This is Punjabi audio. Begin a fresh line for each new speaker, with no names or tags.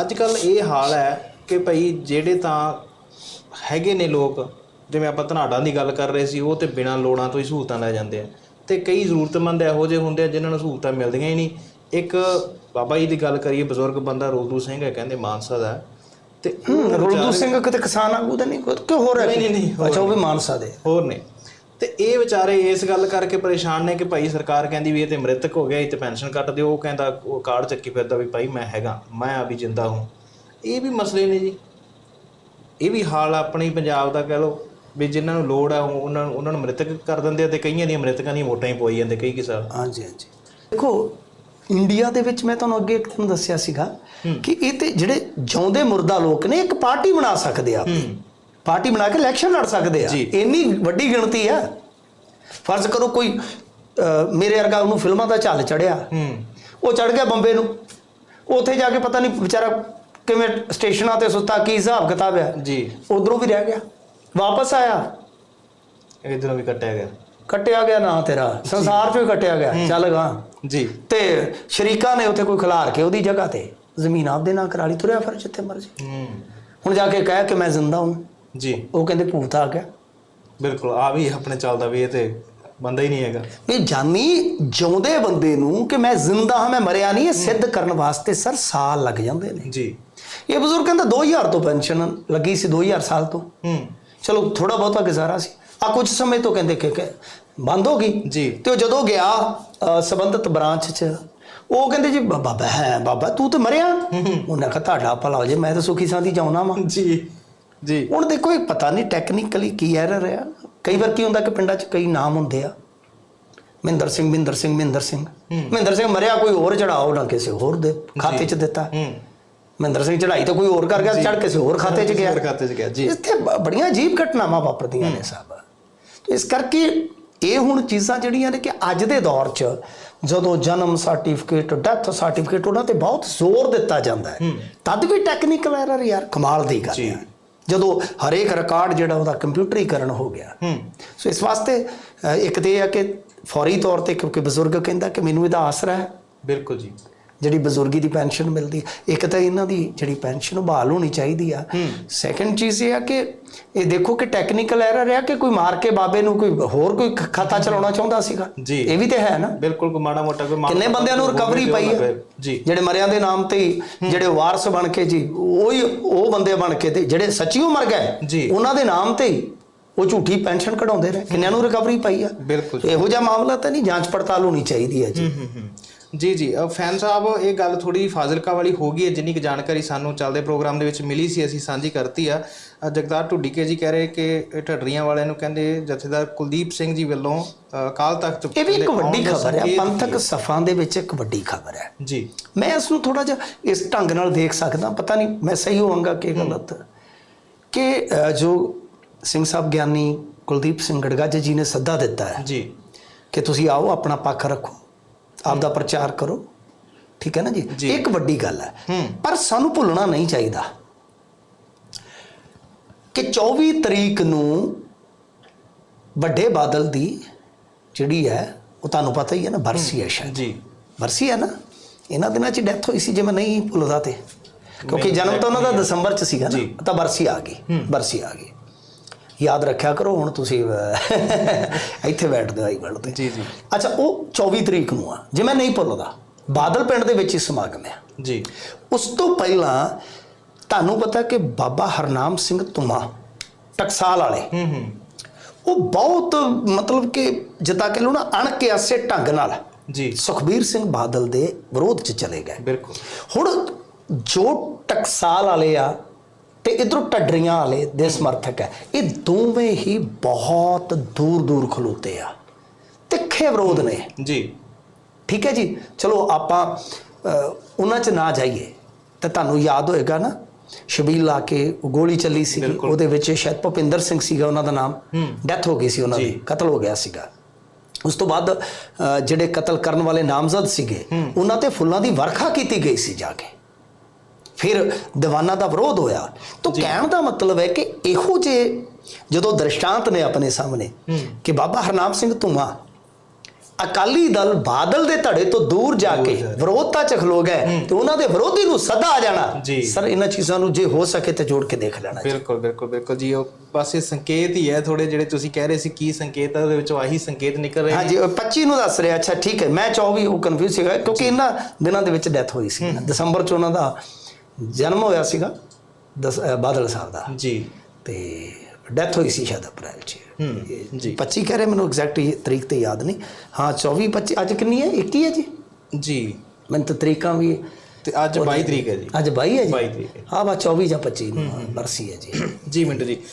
ਅੱਜ ਕੱਲ ਇਹ ਹਾਲ ਹੈ ਕਿ ਭਾਈ ਜਿਹੜੇ ਤਾਂ ਹੈਗੇ ਨੇ ਲੋਕ ਜਿਵੇਂ ਆਪਾਂ ਧਨਾਡਾਂ ਦੀ ਗੱਲ ਕਰ ਰਹੇ ਸੀ ਉਹ ਤੇ ਬਿਨਾਂ ਲੋੜਾਂ ਤੋਂ ਹੀ ਸਹੂਲਤਾਂ ਲੈ ਜਾਂਦੇ ਆ। ਤੇ ਕਈ ਜ਼ਰੂਰਤਮੰਦ ਇਹੋ ਜਿਹੇ ਹੁੰਦੇ ਆ ਜਿਨ੍ਹਾਂ ਨੂੰ ਸਹੂਲਤਾਂ ਮਿਲਦੀਆਂ ਹੀ ਨਹੀਂ। ਇੱਕ ਬਾਬਾ ਜੀ ਦੀ ਗੱਲ ਕਰੀਏ ਬਜ਼ੁਰਗ ਬੰਦਾ ਰੋਲਦੂ ਸਿੰਘ ਹੈ ਕਹਿੰਦੇ ਮਾਨਸਾ ਦਾ। ਤੇ
ਰੋਲਦੂ ਸਿੰਘ ਕਿਤੇ ਕਿਸਾਨ ਆਗੂ ਤਾਂ ਨਹੀਂ ਕਿ ਹੋਰ ਹੈ
ਨਹੀਂ, ਨਹੀਂ,
ਅੱਛਾ ਉਹ ਵੀ ਮਾਨਸਾ ਦੇ।
ਹੋਰ ਨੇ ਤੇ ਇਹ ਵਿਚਾਰੇ ਇਸ ਗੱਲ ਕਰਕੇ ਪਰੇਸ਼ਾਨ ਨੇ ਕਿ ਭਾਈ ਸਰਕਾਰ ਕਹਿੰਦੀ ਵੀ ਇਹ ਤੇ ਮ੍ਰਿਤਕ ਹੋ ਗਿਆ ਇਹ ਤੇ ਪੈਨਸ਼ਨ ਕੱਟ ਦਿਓ ਉਹ ਕਹਿੰਦਾ ਉਹ ਕਾਰਡ ਚੱਕੀ ਫਿਰਦਾ ਵੀ ਭਾਈ ਮੈਂ ਹੈਗਾ ਮੈਂ ਆ ਵੀ ਜਿੰਦਾ ਹੂੰ। ਇਹ ਵੀ ਮਸਲੇ ਨੇ ਜੀ। ਇਹ ਵੀ ਹਾਲ ਆਪਣੀ ਪੰਜਾਬ ਦਾ ਕਹਿ ਲਓ ਵੀ ਜਿਨ੍ਹਾਂ ਨੂੰ ਲੋੜ ਆ ਉਹ- ਉਹਨਾਂ ਨੂੰ ਉਹਨਾਂ ਨੂੰ ਮ੍ਰਿਤਕ ਕਰ ਦਿੰਦੇ ਆ ਤੇ ਕਈਆਂ ਦੀਆਂ ਮ੍ਰਿਤਕਾਂ ਦੀਆਂ ਵੋਟਾਂ ਹੀ ਪਵਾਈ ਜਾਂਦੇ ਕਈ ਕਿਸਾਨ।
ਹਾਂਜੀ ਹਾਂਜੀ। ਦੇਖੋ ਇੰਡੀਆ ਦੇ ਵਿੱਚ ਮੈਂ ਤੁਹਾਨੂੰ ਅੱਗੇ ਇੱਕ ਦਿਨ ਦੱਸਿਆ ਸੀਗਾ ਕਿ ਇਹ ਤੇ ਜਿਹੜੇ ਜਿਉਂਦੇ ਮੁਰਦਾ ਲੋਕ ਨੇ ਇੱਕ ਪਾਰਟੀ ਬਣਾ ਸਕਦੇ ਆ ਆਪਣੀ। ਪਾਰਟੀ ਬਣਾ ਕੇ ਇਲੈਕਸ਼ਨ ਲੜ ਸਕਦੇ ਆ। ਇੰਨੀ ਵੱਡੀ ਗਿਣਤੀ ਆ। ਫਰਜ਼ ਕਰੋ ਕੋਈ ਮੇਰੇ ਵਰਗਾ ਉਹਨੂੰ ਫਿਲਮਾਂ ਦਾ ਝੱਲ ਚੜਿਆ।
ਹੂੰ।
ਉਹ ਚੜ ਗਿਆ ਬੰਬੇ ਨੂੰ। ਉੱਥੇ ਜਾ ਕੇ ਪਤਾ ਨਹੀਂ ਵਿਚਾਰਾ ਕਿਵੇਂ ਸਟੇਸ਼ਨਾਂ ਤੇ ਸੁੱਤਾ ਕੀ ਹਿਸਾਬ ਕਿਤਾਬ ਆ।
ਜੀ।
ਉਧਰੋਂ ਵੀ ਰਹਿ ਗਿਆ। ਵਾਪਸ ਆਇਆ।
ਇਧਰੋਂ ਵੀ ਕੱਟਿਆ ਗਿਆ।
ਕੱਟਿਆ ਗਿਆ ਨਾ ਤੇਰਾ। ਸੰਸਾਰ ਚੋਂ ਹੀ ਕੱਟਿਆ ਗਿਆ। ਚੱਲ ਗਾ।
ਜੀ।
ਤੇ ਸ਼ਰੀਕਾਂ ਨੇ ਉੱਥੇ ਕੋਈ ਖਿਲਾਰ ਕੇ ਉਹਦੀ ਜਗ੍ਹਾ ਤੇ ਜ਼ਮੀਨ ਆਪਦੇ ਨਾਂ ਕਰਾ ਲਈ ਤੁਰਿਆ ਫਿਰ ਜਿੱਥੇ ਮਰਜ਼ੀ।
ਹੂੰ।
ਹੁਣ ਜਾ ਕੇ ਕਹਿ ਕਿ ਮੈਂ ਜ਼ਿੰਦਾ ਹਾਂ।
ਜੀ।
ਉਹ ਕਹਿੰਦੇ ਭੂਤ ਆ ਗਿਆ।
ਬਿਲਕੁਲ ਆ ਵੀ ਆਪਣੇ ਚੱਲਦਾ ਵੀ ਇਹ ਤੇ ਬੰਦਾ ਹੀ ਨਹੀਂ ਹੈਗਾ।
ਇਹ ਜਾਨੀ ਜਿਉਂਦੇ ਬੰਦੇ ਨੂੰ ਕਿ ਮੈਂ ਜ਼ਿੰਦਾ ਹਾਂ ਮੈਂ ਮਰਿਆ ਨਹੀਂ ਇਹ ਸਿੱਧ ਕਰਨ ਵਾਸਤੇ ਸਰ ਸਾਲ ਲੱਗ ਜਾਂਦੇ ਨੇ।
ਜੀ।
ਇਹ ਬਜ਼ੁਰਗ ਕਹਿੰਦਾ 2000 ਤੋਂ ਪੈਨਸ਼ਨ ਲੱਗੀ ਸੀ 2000 ਸਾਲ ਤੋਂ।
ਹੂੰ।
ਚਲੋ ਥੋੜਾ ਬਹੁਤਾ ਗੁਜ਼ਾਰਾ ਸੀ। ਆ ਕੁਝ ਸਮੇਂ ਤੋਂ ਕਹਿੰਦੇ ਕਿ ਬੰਦ ਹੋ ਗਈ।
ਜੀ।
ਤੇ ਉਹ ਜਦੋਂ ਗਿਆ ਸੰਬੰਧਿਤ ਬ੍ਰਾਂਚ 'ਚ ਉਹ ਕਹਿੰਦੇ ਜੀ ਬਾਬਾ ਹੈ ਬਾਬਾ ਤੂੰ ਤੇ ਮਰਿਆ? ਉਹਨੇ ਕਿਹਾ ਤੁਹਾਡਾ ਭਲਾ ਹੋ ਜੇ ਮੈਂ ਤਾਂ ਸੁਖੀ ਸਾਂਦੀ ਚਾਹੁੰਦਾ ਵਾਂ।
ਜੀ। ਜੀ।
ਹੁਣ ਦੇਖੋ ਇਹ ਪਤਾ ਨਹੀਂ ਟੈਕਨੀਕਲੀ ਕੀ ਐਰਰ ਆ। ਕਈ ਵਾਰ ਕੀ ਹੁੰਦਾ ਕਿ ਪਿੰਡਾਂ 'ਚ ਕਈ ਨਾਮ ਹੁੰਦੇ ਆ। ਮਹਿੰਦਰ ਸਿੰਘ ਮਹਿੰਦਰ ਸਿੰਘ ਮਹਿੰਦਰ ਸਿੰਘ। ਮਹਿੰਦਰ ਸਿੰਘ ਮਰਿਆ ਕੋਈ ਹੋਰ ਚੜਾਓ ਨਾ ਕਿਸੇ ਹੋਰ ਦੇ ਖਾਤੇ 'ਚ ਦਿੱਤਾ। ਮਹਿੰਦਰ ਸਿੰਘ ਚੜਾਈ ਤਾਂ ਕੋਈ ਹੋਰ ਕਰ ਗਿਆ ਚੜ ਕਿਸੇ ਹੋਰ ਖਾਤੇ 'ਚ ਗਿਆ।
ਖਾਤੇ 'ਚ ਗਿਆ ਜੀ।
ਇੱਥੇ ਬੜੀਆਂ ਅਜੀਬ ਘਟਨਾਵਾਂ ਵਾਪਰਦੀਆਂ ਨੇ ਸਾਹਿਬ ਤੇ ਇਸ ਕਰਕੇ ਇਹ ਹੁਣ ਚੀਜ਼ਾਂ ਜਿਹੜੀਆਂ ਨੇ ਕਿ ਅੱਜ ਦੇ ਦੌਰ 'ਚ ਜਦੋਂ ਜਨਮ ਸਰਟੀਫਿਕੇਟ ਡੈਥ ਸਰਟੀਫਿਕੇਟ ਉਹਨਾਂ ਤੇ ਬਹੁਤ ਜ਼ੋਰ ਦਿੱਤਾ ਜਾਂਦਾ ਹੈ। ਤਦ ਵੀ ਟੈਕਨੀਕਲ ਐਰਰ ਯਾਰ ਕਮਾਲ ਦੀ ਗੱਲ ਹੈ। ਜਦੋਂ ਹਰੇਕ ਰਿਕਾਰਡ ਜਿਹੜਾ ਉਹਦਾ ਕੰਪਿਊਟਰੀਕਰਨ ਹੋ ਗਿਆ।
ਹੂੰ।
ਸੋ ਇਸ ਵਾਸਤੇ ਇੱਕ ਤੇ ਇਹ ਹੈ ਕਿ ਫੌਰੀ ਤੌਰ ਤੇ ਕਿਉਂਕਿ ਬਜ਼ੁਰਗ ਕਹਿੰਦਾ ਕਿ ਮੈਨੂੰ ਇਹਦਾ ਆਸਰਾ ਹੈ।
ਬਿਲਕੁਲ ਜੀ।
ਜਿਹੜੀ ਬਜ਼ੁਰਗੀ ਦੀ ਪੈਨਸ਼ਨ ਮਿਲਦੀ ਹੈ। ਇੱਕ ਤਾਂ ਇਹਨਾਂ ਦੀ ਜਿਹੜੀ ਪੈਨਸ਼ਨ ਬਹਾਲ ਹੋਣੀ ਚਾਹੀਦੀ ਆ। ਸੈਕੰਡ ਚੀਜ਼ ਇਹ ਆ ਕਿ ਇਹ ਦੇਖੋ ਕਿ ਟੈਕਨੀਕਲ ਐਰਰ ਆ ਕਿ ਕੋਈ ਮਾਰ ਕੇ ਬਾਬੇ ਨੂੰ ਕੋਈ ਹੋਰ ਕੋਈ ਖਾਤਾ ਚਲਾਉਣਾ ਚਾਹੁੰਦਾ ਸੀਗਾ। ਇਹ ਵੀ ਤੇ ਹੈ ਨਾ।
ਬਿਲਕੁਲ ਕੋਈ ਮਾੜਾ ਮੋਟਾ ਕੋਈ
ਕਿੰਨੇ ਬੰਦਿਆਂ ਨੂੰ ਰਿਕਵਰੀ ਪਈ ਹੈ ਜਿਹੜੇ ਮਰਿਆਂ ਦੇ ਨਾਮ ਤੇ ਜਿਹੜੇ ਵਾਰਸ ਬਣ ਕੇ ਜੀ ਉਹੀ ਉਹ ਬੰਦੇ ਬਣ ਕੇ ਤੇ ਜਿਹੜੇ ਸੱਚੀਓ ਮਰ ਗਏ। ਉਹਨਾਂ ਦੇ ਨਾਮ ਤੇ ਉਹ ਝੂਠੀ ਪੈਨਸ਼ਨ ਕਢਾਉਂਦੇ ਰਹੇ। ਕਿੰਨਿਆਂ ਨੂੰ ਰਿਕਵਰੀ ਪਈ ਆ।
ਬਿਲਕੁਲ।
ਇਹੋ ਜਿਹਾ ਮਾਮਲਾ ਤਾਂ ਨਹੀਂ ਜਾਂਚ ਪੜਤਾਲ ਹੋਣੀ ਚਾਹੀਦੀ ਹੈ ਜੀ।
ਹੂੰ ਹੂੰ। ਜੀ ਜੀ. ਫੈਨ ਸਾਹਿਬ ਇਹ ਗੱਲ ਥੋੜੀ ਫਾਜ਼ਿਲਕਾ ਵਾਲੀ ਹੋ ਗਈ ਹੈ ਜਿੰਨੀ ਕੁ ਜਾਣਕਾਰੀ ਸਾਨੂੰ ਚੱਲਦੇ ਪ੍ਰੋਗਰਾਮ ਦੇ ਵਿੱਚ ਮਿਲੀ ਸੀ ਅਸੀਂ ਸਾਂਝੀ ਕਰਤੀ ਆ। ਅ, ਜਗਤਾਰ ਢੁੱਡੀਕੇ ਜੀ ਕਹਿ ਰਹੇ ਕਿ ਢੱਡਰੀਆਂ ਵਾਲਿਆਂ ਨੂੰ ਕਹਿੰਦੇ ਜਥੇਦਾਰ ਕੁਲਦੀਪ ਸਿੰਘ ਜੀ ਵੱਲੋਂ ਅ, ਅਕਾਲ ਤਖਤ
ਇਹ ਵੀ ਇੱਕ ਵੱਡੀ ਖਬਰ ਹੈ। ਪੰਥਕ ਸਫਾਂ ਦੇ ਵਿੱਚ ਇੱਕ ਵੱਡੀ ਖਬਰ ਹੈ।
ਜੀ।
ਮੈਂ ਇਸ ਨੂੰ ਥੋੜਾ ਜਿਹਾ ਇਸ ਢੰਗ ਨਾਲ ਦੇਖ ਸਕਦਾ ਪਤਾ ਨਹੀਂ ਮੈਂ ਸਹੀ ਹੋਵਾਂਗਾ ਕਿ ਗਲਤ? ਕਿ ਜੋ ਸਿੰਘ ਸਾਹਿਬ ਗਿਆਨੀ ਕੁਲਦੀਪ ਸਿੰਘ ਗੜਗੱਜ ਜੀ ਨੇ ਸੱਦਾ ਦਿੱਤਾ ਹੈ
ਜੀ।
ਕਿ ਤੁਸੀਂ ਆਓ ਆਪਣਾ ਪੱਖ ਰੱਖੋ। ਆਪ ਦਾ ਪ੍ਰਚਾਰ ਕਰੋ। ਠੀਕ ਹੈ ਨਾ ਜੀ। ਇੱਕ ਵੱਡੀ ਗੱਲ ਹੈ। ਪਰ ਸਾਨੂੰ ਭੁੱਲਣਾ ਨਹੀਂ ਚਾਹੀਦਾ ਕਿ 24 ਤਰੀਕ ਨੂੰ ਵੱਡੇ ਬਾਦਲ ਦੀ ਜਿਹੜੀ ਹੈ ਉਹ ਤੁਹਾਨੂੰ ਪਤਾ ਹੀ ਹੈ ਨਾ ਬਰਸੀ ਹੈ ਸ਼ਾਇਦ।
ਜੀ।
ਵਰਸੀ ਹੈ ਨਾ? ਇਹਨਾਂ ਦਿਨਾਂ 'ਚ ਡੈਥ ਹੋਈ ਸੀ ਜੇ ਮੈਂ ਨਹੀਂ ਭੁੱਲਦਾ ਤੇ। ਕਿਉਂਕਿ ਜਨਮ ਤਾਂ ਉਹਨਾਂ ਦਾ ਦਸੰਬਰ 'ਚ ਸੀਗਾ ਨਾ। ਤਾਂ ਬਰਸੀ ਆ ਗਈ। ਬਰਸੀ ਆ ਗਈ। ਯਾਦ ਰੱਖਿਆ ਕਰੋ ਹੁਣ ਤੁਸੀਂ ਇੱਥੇ ਬੈਠਦੇ ਹੋ ਆਈ ਵੱਲ ਤੇ।
ਜੀ ਜੀ।
ਅੱਛਾ ਉਹ 24 ਤਰੀਕ ਨੂੰ ਆ ਜੇ ਮੈਂ ਨਹੀਂ ਭੁੱਲਦਾ ਬਾਦਲ ਪਿੰਡ ਦੇ ਵਿੱਚ ਹੀ ਸਮਾਗਮ ਹੈ
ਜੀ।
ਉਸ ਤੋਂ ਪਹਿਲਾਂ ਤੁਹਾਨੂੰ ਪਤਾ ਕਿ ਬਾਬਾ ਹਰਨਾਮ ਸਿੰਘ ਤੁਮਾ ਟਕਸਾਲ ਵਾਲੇ
ਹੂੰ ਹੂੰ।
ਉਹ ਬਹੁਤ ਮਤਲਬ ਕਿ ਜਿੱਦਾਂ ਕਿ ਲੋ ਨਾ ਅਣਕਿਆਸੇ ਢੰਗ ਨਾਲ
ਜੀ।
ਸੁਖਬੀਰ ਸਿੰਘ ਬਾਦਲ ਦੇ ਵਿਰੋਧ 'ਚ ਚਲੇ ਗਏ।
ਬਿਲਕੁਲ।
ਹੁਣ ਜੋ ਟਕਸਾਲ ਵਾਲੇ ਆ ਤੇ ਇਧਰੋਂ ਟੱਡਰੀਆਂ ਵਾਲੇ ਦੇ ਸਮਰਥਕ ਹੈ। ਇਹ ਦੋਵੇਂ ਹੀ ਬਹੁਤ ਦੂਰ ਦੂਰ ਖਲੋਤੇ ਆ। ਤਿੱਖੇ ਵਿਰੋਧ ਨੇ।
ਜੀ।
ਠੀਕ ਹੈ ਜੀ? ਚਲੋ ਆਪਾਂ ਉਹਨਾਂ 'ਚ ਨਾ ਜਾਈਏ। ਤਾਂ ਤੁਹਾਨੂੰ ਯਾਦ ਹੋਏਗਾ ਨਾ ਸ਼ਬੀਲ ਲਾ ਕੇ ਗੋਲੀ ਚੱਲੀ ਸੀ। ਉਹਦੇ ਵਿੱਚ ਸ਼ਾਇਦ ਭੁਪਿੰਦਰ ਸਿੰਘ ਸੀਗਾ ਉਹਨਾਂ ਦਾ ਨਾਮ। ਡੈਥ ਹੋ ਗਈ ਸੀ ਉਹਨਾਂ ਦੀ। ਕਤਲ ਹੋ ਗਿਆ ਸੀਗਾ। ਉਸ ਤੋਂ ਬਾਅਦ ਜਿਹੜੇ ਕਤਲ ਕਰਨ ਵਾਲੇ ਨਾਮਜ਼ਦ ਸੀਗੇ ਉਹਨਾਂ ਤੇ ਫੁੱਲਾਂ ਦੀ ਵਰਖਾ ਕੀਤੀ ਗਈ ਸੀ ਜਾ ਕੇ। ਫਿਰ ਦੀਵਾਨਾ ਦਾ ਵਿਰੋਧ ਹੋਇਆ। ਤਾਂ ਕਹਿਣ ਦਾ ਮਤਲਬ ਹੈ ਕਿ ਇਹੋ ਜੇ ਜਦੋਂ ਦ੍ਰਿਸ਼ਟਾਂਤ ਨੇ ਆਪਣੇ ਸਾਹਮਣੇ ਕਿ ਬਾਬਾ ਹਰਨਾਮ ਸਿੰਘ ਧੂਮਾ ਅਕਾਲੀ ਦਲ ਬਾਦਲ ਦੇ ਧੜੇ ਤੋਂ ਦੂਰ ਜਾ ਕੇ ਵਿਰੋਧਤਾ ਚ ਖਲੋ ਗਏ ਤੇ ਉਹਨਾਂ ਦੇ ਵਿਰੋਧੀ ਨੂੰ ਸਦਾ ਆ ਜਾਣਾ। ਸਰ ਇਹਨਾਂ ਚੀਜ਼ਾਂ ਨੂੰ ਜੇ ਹੋ ਸਕੇ ਤੇ ਜੋੜ ਕੇ ਦੇਖ ਲੈਣਾ
ਬਿਲਕੁਲ ਬਿਲਕੁਲ ਬਿਲਕੁਲ ਜੀ ਉਹ ਬਸ ਇਹ ਸੰਕੇਤ ਹੀ ਹੈ ਥੋੜੇ ਜਿਹੜੇ ਤੁਸੀਂ ਕਹਿ ਰਹੇ ਸੀ ਕੀ ਸੰਕੇਤ ਹੈ ਉਹਦੇ ਵਿੱਚੋਂ ਆਹੀ ਸੰਕੇਤ ਨਿਕਲ ਰਹੇ
ਹਾਂਜੀ ਉਹ 25 ਨੂੰ ਦੱਸ ਰਿਹਾ। ਅੱਛਾ ਠੀਕ ਹੈ ਮੈਂ 24 ਉਹ ਕਨਫਿਊਜ਼ ਸੀਗਾ ਕਿਉਂਕਿ ਇਹਨਾਂ ਦਿਨਾਂ ਦੇ ਵਿੱਚ ਡੈਥ ਹੋਈ ਸੀ। ਦਸੰਬਰ ਚ ਉਹਨਾਂ ਦਾ ਜਨਮ ਹੋਇਆ ਸੀਗਾ ਦਸ ਬਾਦਲ ਸਾਹਿਬ ਦਾ।
ਜੀ।
ਤੇ ਡੈਥ ਹੋਈ ਸੀ ਸ਼ਾਇਦ ਅਪ੍ਰੈਲ ਚ।
ਹੂੰ ਜੀ।
25 ਕਹਿ ਰਹੇ ਮੈਨੂੰ ਐਗਜ਼ੈਕਟ ਤਰੀਕ ਤੇ ਯਾਦ ਨਹੀਂ। ਹਾਂ 24 25 ਅੱਜ ਕਿੰਨੀ ਹੈ? 21 ਹੈ ਜੀ?
ਜੀ।
ਮੈਨੂੰ ਤਾਂ ਤਰੀਕਾਂ ਵੀ
ਤੇ ਅੱਜ 22 ਤਰੀਕ ਹੈ ਜੀ।
ਅੱਜ 22 ਹੈ ਜੀ?
22 ਤਰੀਕ ਹੈ।
ਹਾਂ ਬਾ 24 ਜਾਂ 25 ਨੂੰ ਬਰਸੀ ਹੈ ਜੀ।
ਜੀ ਮਿੰਟੂ ਜੀ।